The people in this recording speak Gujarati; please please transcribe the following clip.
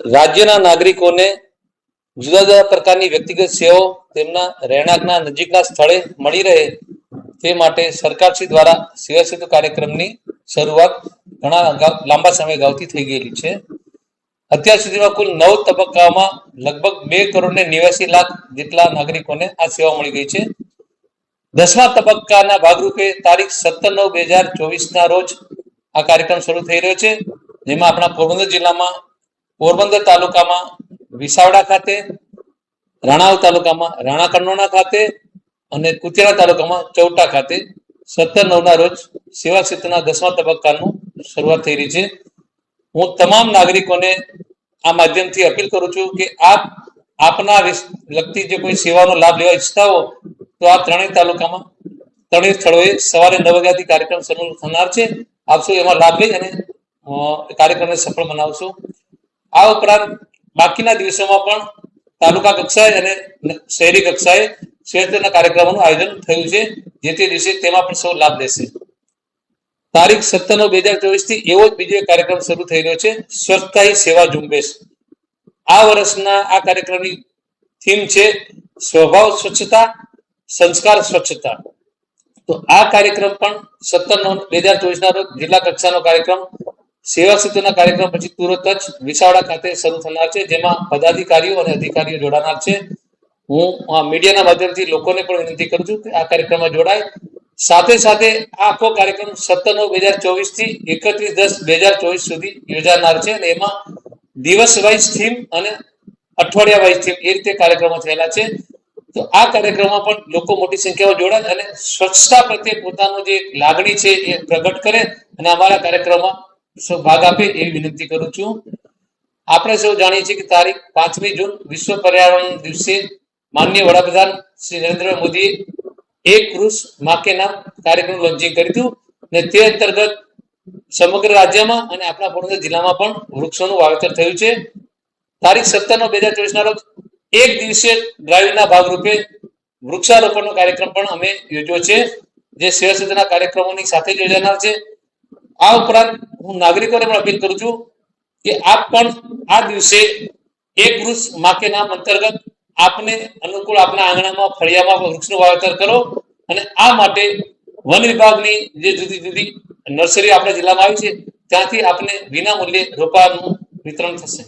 રાજ્યના નાગરિકોને જુદા જુદા પ્રકારની વ્યક્તિગત સેવાઓ તેમના રહેણાંકના નજીકના સ્થળે મળી રહે તે માટે સરકારશ્રી દ્વારા સેવા સેતુ કાર્યક્રમની શરૂઆત ઘણા લાંબા સમય અગાઉથી થઈ ગયેલી છે. અત્યાર સુધીમાં કુલ નવ તબક્કામાં લગભગ બે કરોડ ને નેવ્યાસી લાખ જેટલા નાગરિકોને આ સેવા મળી ગઈ છે. દસમા તબક્કાના ભાગરૂપે તારીખ સત્તર નવ બે હજાર ચોવીસના રોજ આ કાર્યક્રમ શરૂ થઈ રહ્યો છે, જેમાં આપણા પોરબંદર જિલ્લામાં પોરબંદર તાલુકામાં વિસાવડા ખાતે રાણાવ તાલુકામાં, રાણા કન્નોણા ખાતે અને કુતિયાણા તાલુકામાં ચૌટા ખાતે સત્તર નવના રોજ સેવા ક્ષેત્રના દસમા તબક્કાનું શરૂઆત થઈ રહી છે. હું તમામ નાગરિકોને આ માધ્યમથી અપીલ કરું છું કે આપ આપના લગતી જે કોઈ સેવાનો લાભ લેવા ઈચ્છતા હો, તો આ ત્રણેય તાલુકામાં ત્રણેય સ્થળોએ સવારે નવ વાગ્યાથી કાર્યક્રમ શરૂ થનાર છે. આપ એમાં લાભ લઈ અને કાર્યક્રમને સફળ બનાવશો. આ ઉપરાંત બાકીના દિવસોમાં પણ તાલુકા કક્ષાએ અને શહેરી કક્ષાએ ક્ષેત્રના કાર્યક્રમોનું આયોજન થયું છે, જે તે દિવસે તેમાં પણ સૌ લાભ લેશે. તારીખ સત્તર નવ બે હજાર ચોવીસથી એવો જ બીજો કાર્યક્રમ શરૂ થઈ રહ્યો છે સ્વચ્છતા સેવા ઝુંબેશ. આ વર્ષના આ કાર્યક્રમની થીમ છે, સ્વભાવ સ્વચ્છતા, સંસ્કાર સ્વચ્છતા. તો આ કાર્યક્રમ પણ સત્તર નવ બે હજાર ચોવીસના રોજ જિલ્લા કક્ષાનો કાર્યક્રમ સેવા સેતુના કાર્યક્રમ પછી તુરત જ વિસાવડા ખાતે શરૂ થનાર છે, જેમાં પદાધિકારીઓ અને અધિકારીઓ જોડાનાર છે. હું મીડિયાના માધ્યમથી લોકોને પણ વિનંતી કરું છું કે આ કાર્યક્રમમાં જોડાય. સાથે સાથે આ આખો કાર્યક્રમ સત્તર નવ બે હજાર ચોવીસથી એકત્રીસ દસ બે હજાર ચોવીસ સુધી યોજાનાર છે અને એમાં દિવસ વાઇઝ થીમ અને અઠવાડિયા વાઇઝ થીમ એ રીતે કાર્યક્રમો થયેલા છે. તો આ કાર્યક્રમમાં પણ લોકો મોટી સંખ્યામાં જોડાય અને સ્વચ્છતા પ્રત્યે પોતાનું જે લાગણી છે એ પ્રગટ કરે અને અમારા કાર્યક્રમમાં સૌ ભાગ આપે એવી વિનંતી કરું છું. આપણે સૌ જાણીએ છીએ કે તારીખ પાંચમી જૂન વિશ્વ પર્યાવરણ દિવસે માનનીય વડાપ્રધાન શ્રી નરેન્દ્ર મોદીએ એક વૃક્ષ માકે નામ કાર્યક્રમ લોન્ચિંગ કર્યું હતું અને તે અંતર્ગત સમગ્ર રાજ્યમાં અને આપણા પોરબંદર જિલ્લામાં પણ વૃક્ષોનું વાવેતર થયું છે. તારીખ સત્તર નો બે હજાર ચોવીસ ના રોજ એક દિવસે ડ્રાઈવના ભાગરૂપે વૃક્ષારોપણનો કાર્યક્રમ પણ અમે યોજ્યો છે, જે સેવા સદનના કાર્યક્રમોની સાથે યોજાનાર છે. આ ઉપરાંત હું નાગરિકોને પણ અપીલ કરું છું કે આપ પણ આ દિવસે એક વૃક્ષ માકે નામ અંતર્ગત આપને અનુકૂળ આપના આંગણામાં, ફળિયામાં વૃક્ષનું વાવેતર કરો અને આ માટે વન વિભાગની જે જુદી જુદી નર્સરી આપણા જિલ્લામાં આવી છે, ત્યાંથી આપને વિના મૂલ્યે રોપાનું વિતરણ થશે.